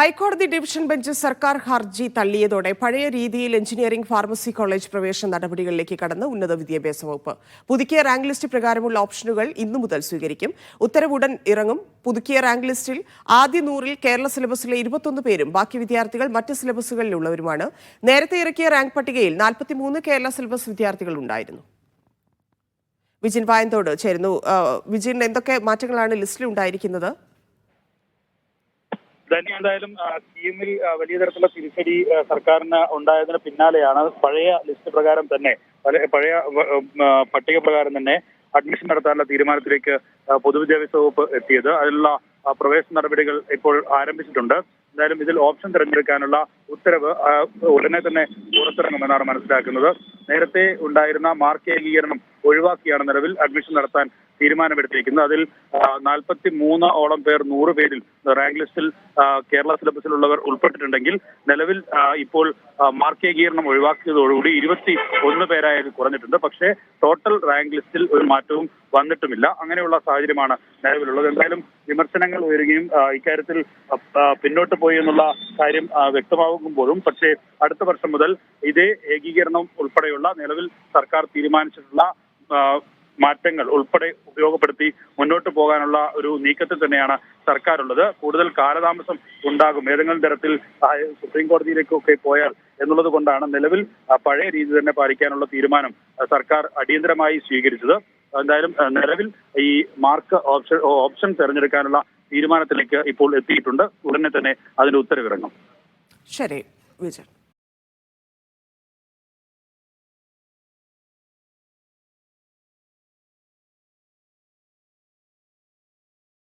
ഹൈക്കോടതി division bench സർക്കാർ ഹർജി തള്ളിയതോടെ പഴയ രീതിയിൽ എഞ്ചിനീയറിംഗ് ഫാർമസി കോളേജ് പ്രവേശന നടപടികളിലേക്ക് കടന്ന് ഉന്നത വിദ്യാഭ്യാസ വകുപ്പ്. പുതുക്കിയ റാങ്ക് ലിസ്റ്റ് പ്രകാരമുള്ള ഓപ്ഷനുകൾ ഇന്നു മുതൽ സ്വീകരിക്കും. ഉത്തരവുടൻ ഇറങ്ങും. പുതുക്കിയ റാങ്ക് ലിസ്റ്റിൽ ആദ്യ നൂറിൽ കേരള സിലബസിലെ ഇരുപത്തൊന്ന് പേരും ബാക്കി വിദ്യാർത്ഥികൾ മറ്റ് സിലബസുകളിലുള്ളവരുമാണ്. നേരത്തെ ഇറക്കിയ റാങ്ക് പട്ടികയിൽ നാൽപ്പത്തിമൂന്ന് കേരള സിലബസ് വിദ്യാർത്ഥികൾ ഉണ്ടായിരുന്നു. വിജിൻ വായന്തോട് ചേരുന്നു. വിജിൻ എന്തൊക്കെ മാറ്റങ്ങളാണ് ലിസ്റ്റിൽ ഉണ്ടായിരിക്കുന്നത്? ധന്യ എന്തായാലും സ്കീമിൽ വലിയ തരത്തിലുള്ള തിരിച്ചടി സർക്കാരിന് ഉണ്ടായതിന് പിന്നാലെയാണ് പഴയ ലിസ്റ്റ് പ്രകാരം തന്നെ പഴയ പട്ടിക പ്രകാരം തന്നെ അഡ്മിഷൻ നടത്താനുള്ള തീരുമാനത്തിലേക്ക് പൊതുവിദ്യാഭ്യാസ വകുപ്പ് എത്തിയത്. അതിനുള്ള പ്രവേശന നടപടികൾ ഇപ്പോൾ ആരംഭിച്ചിട്ടുണ്ട്. എന്തായാലും ഇതിൽ ഓപ്ഷൻ തിരഞ്ഞെടുക്കാനുള്ള ഉത്തരവ് ഉടനെ തന്നെ പുറത്തിറങ്ങുമെന്നാണ് മനസ്സിലാക്കുന്നത്. നേരത്തെ ഉണ്ടായിരുന്ന മാർക്ക് ഏകീകരണം ഒഴിവാക്കിയാണ് നിലവിൽ അഡ്മിഷൻ നടത്താൻ തീരുമാനമെടുത്തിരിക്കുന്നത് അതിൽ നാൽപ്പത്തി മൂന്ന് ഓളം പേർ നൂറ് പേരിൽ റാങ്ക് ലിസ്റ്റിൽ കേരള സിലബസിലുള്ളവർ ഉൾപ്പെട്ടിട്ടുണ്ടെങ്കിൽ നിലവിൽ ഇപ്പോൾ മാർക്ക് ഏകീകരണം ഒഴിവാക്കിയതോടുകൂടി ഇരുപത്തി ഒന്ന് പേരായി കുറഞ്ഞിട്ടുണ്ട്. പക്ഷേ ടോട്ടൽ റാങ്ക് ലിസ്റ്റിൽ ഒരു മാറ്റവും വന്നിട്ടുമില്ല. അങ്ങനെയുള്ള സാഹചര്യമാണ് നിലവിലുള്ളത്. എന്തായാലും വിമർശനങ്ങൾ ഉയരുകയും ഇക്കാര്യത്തിൽ പിന്നോട്ട് പോയി എന്നുള്ള കാര്യം വ്യക്തമാകുമ്പോഴും പക്ഷേ അടുത്ത വർഷം മുതൽ ഇതേ ഏകീകരണം ഉൾപ്പെടെയുള്ള നിലവിൽ സർക്കാർ തീരുമാനിച്ചിട്ടുള്ള മാറ്റങ്ങൾ ഉൾപ്പെടെ ഉപയോഗപ്പെടുത്തി മുന്നോട്ട് പോകാനുള്ള ഒരു നീക്കത്തിൽ തന്നെയാണ് സർക്കാർ ഉള്ളത് കൂടുതൽ കാലതാമസം ഉണ്ടാകും. ഏതെങ്കിലും തരത്തിൽ സുപ്രീം കോടതിയിലേക്കൊക്കെ പോയാൽ എന്നുള്ളത് കൊണ്ടാണ് നിലവിൽ പഴയ രീതി തന്നെ പാലിക്കാനുള്ള തീരുമാനം സർക്കാർ അടിയന്തരമായി സ്വീകരിച്ചത്. എന്തായാലും നിലവിൽ ഈ മാർക്ക് ഓപ്ഷൻ ഓപ്ഷൻ തിരഞ്ഞെടുക്കാനുള്ള തീരുമാനത്തിലേക്ക് ഇപ്പോൾ എത്തിയിട്ടുണ്ട്. ഉടനെ തന്നെ അതിന്റെ ഉത്തരവിറങ്ങും. ശരി വിജയൻ.